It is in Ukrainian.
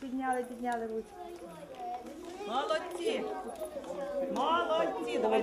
Підняли, підняли ручку. Молодці. Молодці. Давай.